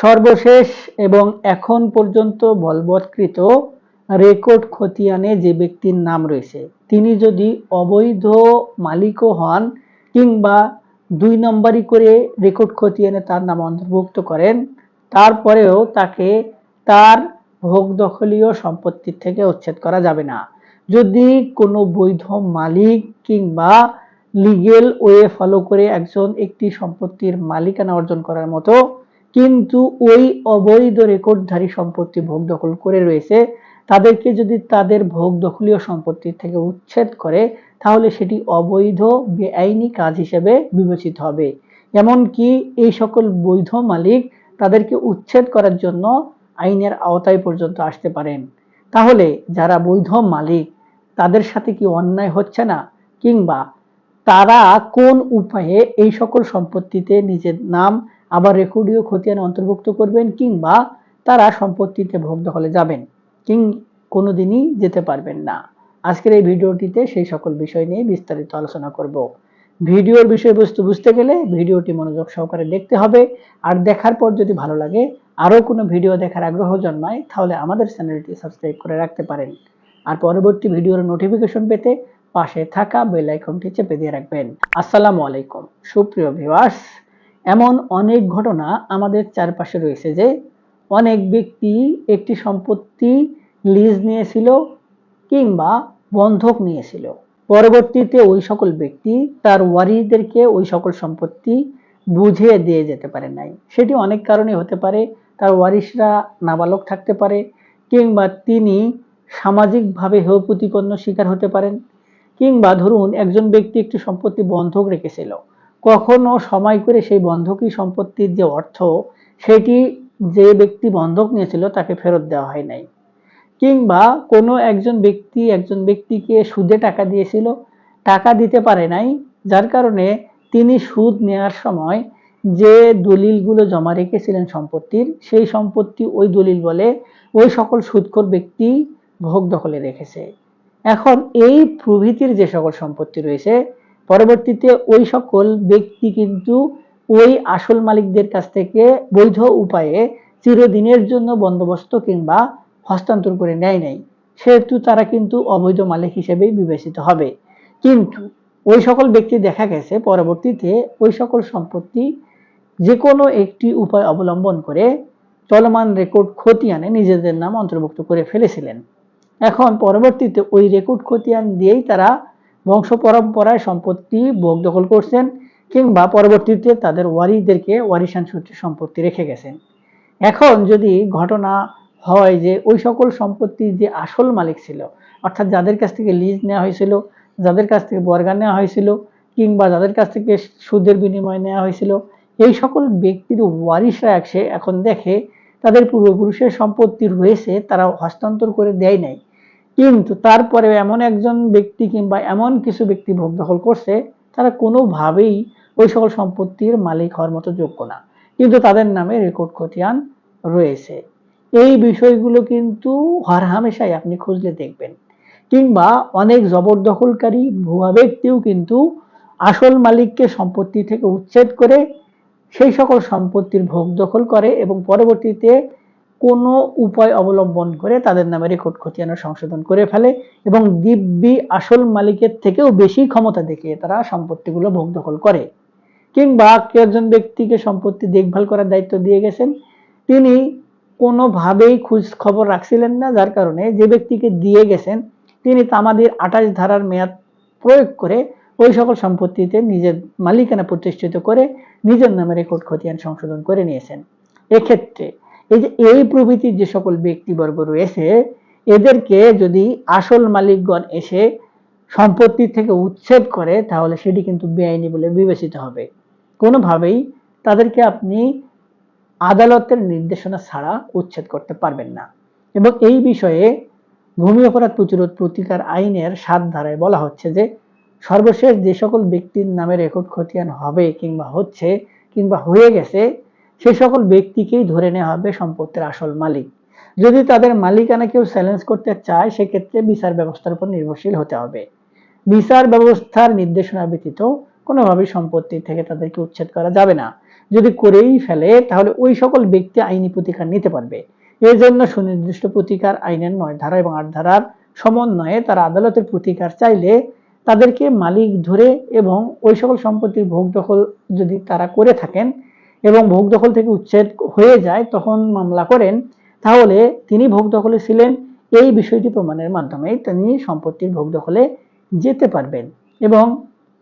সর্বশেষ এবং এখন পর্যন্ত বলবৎকৃত রেকর্ড খতিয়ানে যে ব্যক্তির নাম রয়েছে, তিনি যদি অবৈধ মালিকও হন কিংবা দুই নম্বরই করে রেকর্ড খতিয়ানে তার নাম অন্তর্ভুক্ত করেন, তারপরেও তাকে তার ভোগ দখলীয় সম্পত্তির থেকে উচ্ছেদ করা যাবে না। যদি কোনো বৈধ মালিক কিংবা লিগেল ওয়ে ফলো করে একজন একটি সম্পত্তির মালিকানা অর্জন করার মতো কিন্তু ওই অবৈধ রেকর্ডধারী সম্পত্তি ভোগ দখল করে রয়েছে, তাদেরকে যদি তাদের ভোগ দখলীয় সম্পত্তি থেকে উচ্ছেদ করে, তাহলে সেটি অবৈধ, বেআইনি কাজ হিসেবে বিবেচিত হবে। এমনকি এই সকল বৈধ মালিক তাদেরকে উচ্ছেদ করার জন্য আইনের আওতায় পর্যন্ত আসতে পারেন। তাহলে যারা বৈধ মালিক, তাদের সাথে কি অন্যায় হচ্ছে না? কিংবা তারা কোন উপায়ে এই সকল সম্পত্তিতে নিজের নাম আবার রেকর্ডীয় খতিয়ান অন্তর্ভুক্ত করবেন কিংবা তারা সম্পত্তিতে ভোগ দখলে যাবেন। কিং কোনোদিনই যেতে পারবেন না। আজকের এই ভিডিওটিতে সেই সকল বিষয় নিয়ে বিস্তারিত আলোচনা করব। ভিডিওর বিষয়বস্তু বুঝতে গেলে ভিডিওটি মনোযোগ সহকারে দেখতে হবে। আর দেখার পর যদি ভালো লাগে, আরও কোনো ভিডিও দেখার আগ্রহ জন্মায়, তাহলে আমাদের চ্যানেলটি সাবস্ক্রাইব করে রাখতে পারেন। আর পরবর্তী ভিডিওর নোটিফিকেশন পেতে পাশে থাকা বেল আইকনটি চেপে দিয়ে রাখবেন। আসসালামু আলাইকুম। সুপ্রিয় ভিউয়ার্স এমন অনেক ঘটনা আমাদের চারপাশে রয়েছে যে অনেক ব্যক্তি একটি সম্পত্তি লিজ নিয়েছিল কিংবা বন্ধক নিয়েছিল। পরবর্তীতে ওই সকল ব্যক্তি তার ওয়ারিদেরকে ওই সকল সম্পত্তি বুঝিয়ে দিয়ে যেতে পারে নাই। সেটি অনেক কারণে হতে পারে, তার ওয়ারিশরা নাবালক থাকতে পারে কিংবা তিনি সামাজিকভাবে হেয় প্রতিপন্ন শিকার হতে পারেন কিংবা ধরুন একজন ব্যক্তি একটি সম্পত্তি বন্ধক রেখেছিল। কখনো সময় করে সেই বন্ধকি সম্পত্তির যে অর্থ, সেটি যে ব্যক্তি বন্ধক নিয়েছিল তাকে ফেরত দেওয়া হয় নাই। কিংবা কোনো একজন ব্যক্তি একজন ব্যক্তিকে সুদে টাকা দিয়েছিল, টাকা দিতে পারে নাই, যার কারণে তিনি সুদ নেওয়ার সময় যে দলিলগুলো জমা রেখেছিলেন সম্পত্তির, সেই সম্পত্তি ওই দলিল বলে ওই সকল সুদখোর ব্যক্তি ভোগ দখলে রেখেছে। এখন এই প্রভৃতির যে সকল সম্পত্তি রয়েছে পরবর্তীতে ওই সকল ব্যক্তি কিন্তু ওই আসল মালিকদের কাছ থেকে বৈধ উপায়ে চিরদিনের জন্য বন্দোবস্ত কিংবা হস্তান্তর করে নেয় নাই। সেহেতু তারা কিন্তু অবৈধ মালিক হিসেবেই বিবেচিত হবে। কিন্তু ওই সকল ব্যক্তি দেখা গেছে পরবর্তীতে ওই সকল সম্পত্তি যে কোনো একটি উপায় অবলম্বন করে চলমান রেকর্ড খতিয়ানে নিজেদের নাম অন্তর্ভুক্ত করে ফেলেছিলেন। এখন পরবর্তীতে ওই রেকর্ড খতিয়ান দিয়েই তারা বংশ পরম্পরায় সম্পত্তি ভোগ দখল করছেন কিংবা পরবর্তীতে তাদের ওয়ারিদেরকে ওয়ারিশান সূত্রে সম্পত্তি রেখে গেছেন। এখন যদি ঘটনা হয় যে ওই সকল সম্পত্তির যে আসল মালিক ছিল, অর্থাৎ যাদের কাছ থেকে লিজ নেওয়া হয়েছিল, যাদের কাছ থেকে বর্গা নেওয়া হয়েছিল, কিংবা যাদের কাছ থেকে সুদের বিনিময় নেওয়া হয়েছিল, এই সকল ব্যক্তির ওয়ারিশরা এসে এখন দেখে তাদের পূর্বপুরুষের সম্পত্তি রয়েছে তারা হস্তান্তর করে দেয় নাই। কিন্তু তারপরে এমন একজন ব্যক্তি কিংবা এমন কিছু ব্যক্তি ভোগ দখল করছে, তারা কোনোভাবেই ওই সকল সম্পত্তির মালিক হওয়ার মতো যোগ্য না। কিন্তু তাদের নামে রেকর্ড খতিয়ান রয়েছে। এই বিষয়গুলো কিন্তু হরহামেশাই আপনি খুঁজলে দেখবেন। কিংবা অনেক জবরদখলকারী ভুয়া ব্যক্তিও কিন্তু আসল মালিককে সম্পত্তি থেকে উচ্ছেদ করে সেই সকল সম্পত্তির ভোগ দখল করে এবং পরবর্তীতে কোনো উপায় অবলম্বন করে তাদের নামে রেকর্ড খতিয়ানো সংশোধন করে ফেলে এবং দিব্যি আসল মালিকের থেকেও বেশি ক্ষমতা দেখিয়ে তারা সম্পত্তিগুলো ভোগ দখল করে। কিংবা কেউ একজন ব্যক্তিকে সম্পত্তি দেখভাল করার দায়িত্ব দিয়ে গেছেন, তিনি কোনোভাবেই খোঁজ খবর রাখছিলেন না, যার কারণে যে ব্যক্তিকে দিয়ে গেছেন, তিনি তামাদির আঠাশ ধারার মেয়াদ প্রয়োগ করে ওই সকল সম্পত্তিতে নিজের মালিকানা প্রতিষ্ঠিত করে নিজের নামে রেকর্ড খতিয়ান সংশোধন করে নিয়েছেন। এক্ষেত্রে এই যে এই প্রভৃতির যে সকল ব্যক্তিবর্গ রয়েছে, এদেরকে যদি আসল মালিকগণ এসে সম্পত্তি থেকে উচ্ছেদ করে, তাহলে সেটি কিন্তু বেআইনি বলে বিবেচিত হবে। কোনোভাবেই তাদেরকে আপনি আদালতের নির্দেশনা ছাড়া উচ্ছেদ করতে পারবেন না। এবং এই বিষয়ে ভূমি অপরাধ প্রতিরোধ প্রতিকার আইনের সাত ধারায় বলা হচ্ছে যে, সর্বশেষ যে সকল ব্যক্তির নামে রেকর্ড খতিয়ান হবে কিংবা হচ্ছে কিংবা হয়ে গেছে সে সকল ব্যক্তিকেই ধরে নেওয়া হবে সম্পত্তির আসল মালিক। যদি তাদের মালিকানা কেউ চ্যালেঞ্জ করতে চায়, সেক্ষেত্রে বিচার ব্যবস্থার উপর নির্ভরশীল হতে হবে। বিচার ব্যবস্থার নির্দেশনা ব্যতীত কোনোভাবেই সম্পত্তি থেকে তাদেরকে উচ্ছেদ করা যাবে না। যদি করেই ফেলে, তাহলে ওই সকল ব্যক্তি আইনি প্রতিকার নিতে পারবে। এই জন্য সুনির্দিষ্ট প্রতিকার আইনের নয় ধারা এবং আট ধারার সমন্বয়ে তারা আদালতের প্রতিকার চাইলে তাদেরকে মালিক ধরে এবং ওই সকল সম্পত্তির ভোগ দখল যদি তারা করে থাকেন এবং ভোগ দখল থেকে উচ্ছেদ হয়ে যায়, তখন মামলা করেন। তাহলে তিনি ভোগ দখলে ছিলেন, এই বিষয়টি প্রমাণের মাধ্যমে তিনি সম্পত্তির ভোগ দখলে যেতে পারবেন। এবং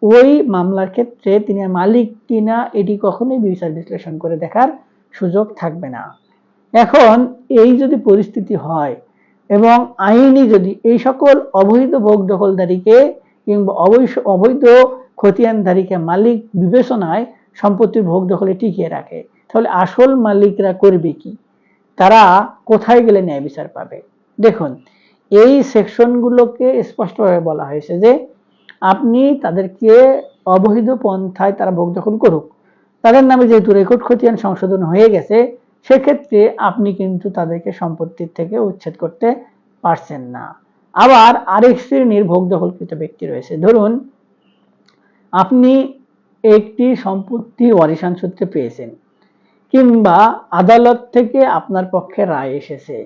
ওই মামলার ক্ষেত্রে তিনি মালিক কিনা এটি কখনোই বিচার বিশ্লেষণ করে দেখার সুযোগ থাকবে না। এখন এই যদি পরিস্থিতি হয় এবং আইনি যদি এই সকল অবৈধ ভোগ দখলদারিকে কিংবা অবৈধ খতিয়ানধারীকে মালিক বিবেচনায় সম্পত্তির ভোগ দখলে টিকিয়ে রাখে। তাহলে আসল মালিকরা করবে কি? তারা কোথায় গেলে ন্যায় বিচার পাবে? দেখুন, এই সেকশনগুলোকে স্পষ্টভাবে বলা হয়েছে যে আপনি তাদেরকে অবৈধ পন্থায় তারা ভোগ দখল করুক। তাদের নামে যেহেতু রেকর্ড খতিয়ান সংশোধন হয়ে গেছে, সেক্ষেত্রে আপনি কিন্তু তাদেরকে সম্পত্তির থেকে উচ্ছেদ করতে পারছেন না। আবার আরেক শ্রেণির ভোগ দখলকৃত ব্যক্তি রয়েছে। ধরুন, আপনি একটি সম্পত্তি ওয়ারিশান সূত্রে পেয়েছেন, কিংবা আদালত থেকে আপনার পক্ষে রায় এসেছে।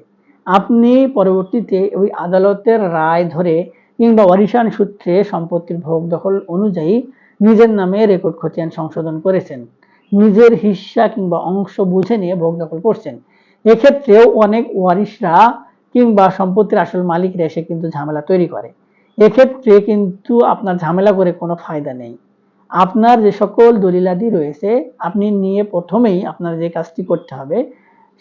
আপনি পরবর্তীতে ওই আদালতের রায় ধরে কিংবা ওয়ারিশান সূত্রে সম্পত্তির ভোগ দখল অনুযায়ী নিজের নামে রেকর্ড খতিয়ান সংশোধন করেছেন। নিজের হিস্সা কিংবা অংশ বুঝে নিয়ে ভোগ দখল করছেন। এক্ষেত্রেও অনেক ওয়ারিশরা কিংবা সম্পত্তির আসল মালিকরা এসে কিন্তু ঝামেলা তৈরি করে। এক্ষেত্রে কিন্তু আপনার ঝামেলা করে কোনো ফায়দা নেই। আপনার যে সকল দলিলাদি রয়েছে, আপনি নিয়ে প্রথমেই আপনার যে কাজটি করতে হবে,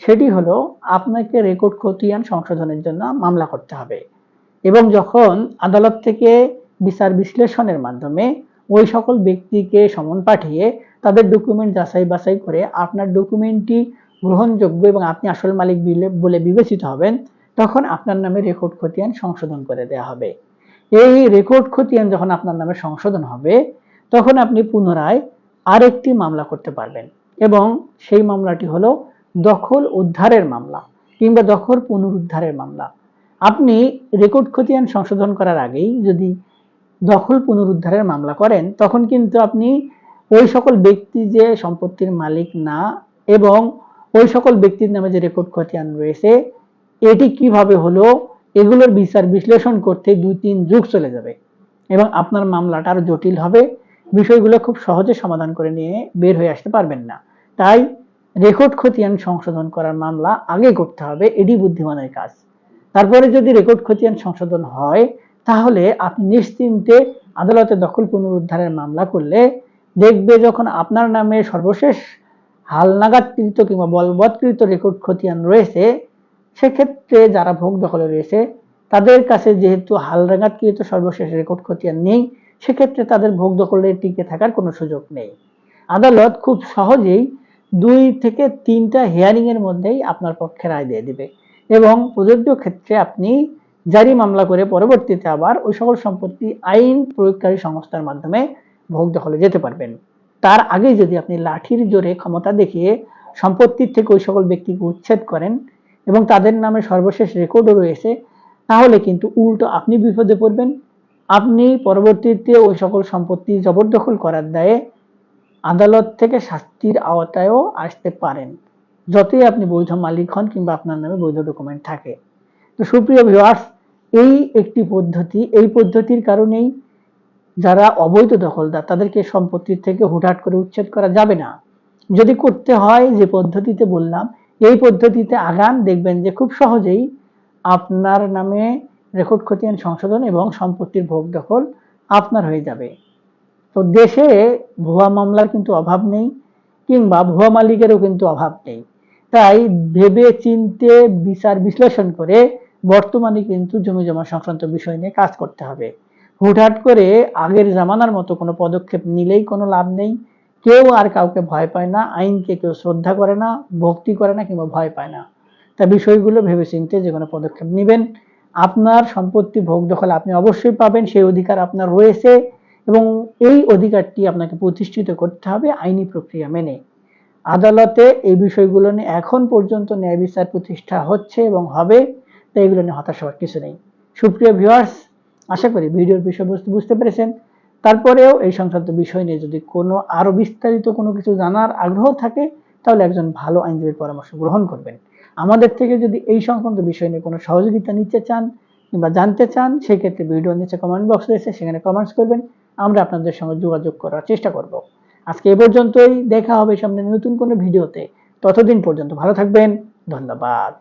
সেটি হলো আপনাকে রেকর্ড খতিয়ান সংশোধনের জন্য মামলা করতে হবে। এবং যখন আদালত থেকে বিচার বিশ্লেষণের মাধ্যমে ওই সকল ব্যক্তিকে সমন পাঠিয়ে তাদের ডকুমেন্ট যাচাই বাছাই করে আপনার ডকুমেন্টটি গ্রহণযোগ্য এবং আপনি আসল মালিক বলে বিবেচিত হবেন, তখন আপনার নামে রেকর্ড খতিয়ান সংশোধন করে দেওয়া হবে। এই রেকর্ড খতিয়ান যখন আপনার নামে সংশোধন হবে তখন আপনি পুনরায় আরেকটি মামলা করতে পারবেন এবং সেই মামলাটি হলো দখল উদ্ধারের মামলা কিংবা দখল পুনরুদ্ধারের মামলা। আপনি রেকর্ড খতিয়ান সংশোধন করার আগেই যদি দখল পুনরুদ্ধারের মামলা করেন, তখন কিন্তু আপনি ওই সকল ব্যক্তি যে সম্পত্তির মালিক না এবং ওই সকল ব্যক্তির নামে যে রেকর্ড খতিয়ান রয়েছে, এটি কীভাবে হলো এগুলোর বিচার বিশ্লেষণ করতে দুই তিন যুগ চলে যাবে এবং আপনার মামলাটা আরও জটিল হবে। বিষয়গুলো খুব সহজে সমাধান করে নিয়ে বের হয়ে আসতে পারবেন না। তাই রেকর্ড খতিয়ান সংশোধন করার মামলা আগে করতে হবে, এটি বুদ্ধিমানের কাজ। তারপরে যদি রেকর্ড খতিয়ান সংশোধন হয়, তাহলে আপনি নিশ্চিন্তে আদালতে দখল পুনরুদ্ধারের মামলা করলে দেখবে যখন আপনার নামে সর্বশেষ হালনাগাদকৃত কিংবা বলবৎকৃত রেকর্ড খতিয়ান রয়েছে, সেক্ষেত্রে যারা ভোগ দখলে রয়েছে, তাদের কাছে যেহেতু হালনাগাদকৃত সর্বশেষ রেকর্ড খতিয়ান নেই সেক্ষেত্রে তাদের ভোগ দখলে টিকে থাকার কোনো সুযোগ নেই। আদালত খুব সহজেই দুই থেকে তিনটা হিয়ারিং এর মধ্যেই আপনার পক্ষে রায় দিয়ে দিবে এবং প্রযোজ্য ক্ষেত্রে আপনি জারি মামলা করে পরবর্তীতে আবার ওই সকল সম্পত্তি আইন প্রয়োগকারী সংস্থার মাধ্যমে ভোগ দখলে যেতে পারবেন। তার আগে যদি আপনি লাঠির জোরে ক্ষমতা দেখিয়ে সম্পত্তির থেকে ওই সকল ব্যক্তিকে উচ্ছেদ করেন এবং তাদের নামে সর্বশেষ রেকর্ডও রয়েছে, তাহলে কিন্তু উল্টো আপনি বিপদে পড়বেন। আপনি পরবর্তীতে ওই সকল সম্পত্তি জবরদখল করার দায়ে আদালত থেকে শাস্তির আওতায়ও আসতে পারেন, যতই আপনি বৈধ মালিক হন কিংবা আপনার নামে বৈধ ডকুমেন্ট থাকে। তো সুপ্রিয় ভিউয়ার্স এই একটি পদ্ধতি, এই পদ্ধতির কারণেই যারা অবৈধ দখলদার, তাদেরকে সম্পত্তির থেকে হুটহাট করে উচ্ছেদ করা যাবে না। যদি করতে হয় যে পদ্ধতিতে বললাম, এই পদ্ধতিতে আগান দেখবেন যে খুব সহজেই আপনার নামে রেকর্ড খতিয়ান সংশোধন এবং সম্পত্তির ভোগ দখল আপনার হয়ে যাবে। তো দেশে ভুয়া মামলার কিন্তু অভাব নেই, কিংবা ভুয়া মালিকেরও কিন্তু অভাব নেই। তাই ভেবে চিনতে বিচার বিশ্লেষণ করে বর্তমানে কিন্তু জমি জমা সংক্রান্ত বিষয় নিয়ে কাজ করতে হবে। হুটহাট করে আগের জামানার মতো কোনো পদক্ষেপ নিলেই কোনো লাভ নেই। কেউ আর কাউকে ভয় পায় না, আইনকে কেউ শ্রদ্ধা করে না, ভক্তি করে না কিংবা ভয় পায় না। তা বিষয়গুলো ভেবে চিনতে যে কোনো পদক্ষেপ নেবেন। আপনার সম্পত্তি ভোগ দখল আপনি অবশ্যই পাবেন, সেই অধিকার আপনার রয়েছে এবং এই অধিকারটি আপনাকে প্রতিষ্ঠিত করতে হবে আইনি প্রক্রিয়া মেনে। আদালতে এই বিষয়গুলো নিয়ে এখন পর্যন্ত ন্যায় বিচার প্রতিষ্ঠা হচ্ছে এবং হবে, তাই এগুলো নিয়ে হতাশ হওয়ার কিছু নেই। সুপ্রিয় ভিউয়ার্স আশা করি ভিডিওর বিষয়বস্তু বুঝতে পেরেছেন। তারপরেও এই সংক্রান্ত বিষয় নিয়ে যদি কোনো আরও বিস্তারিত কোনো কিছু জানার আগ্রহ থাকে তাহলে একজন ভালো আইনজীবীর পরামর্শ গ্রহণ করবেন। আমাদের থেকে যদি এই সংক্রান্ত বিষয় নিয়ে কোনো সহযোগিতা নিতে চান কিংবা জানতে চান, সেক্ষেত্রে ভিডিও নিচে কমেন্ট বক্স রয়েছে, সেখানে কমেন্টস করবেন। আমরা আপনাদের সঙ্গে যোগাযোগ করার চেষ্টা করব। আজকে এ পর্যন্তই। দেখা হবে সামনে নতুন কোনো ভিডিওতে। ততদিন পর্যন্ত ভালো থাকবেন। ধন্যবাদ।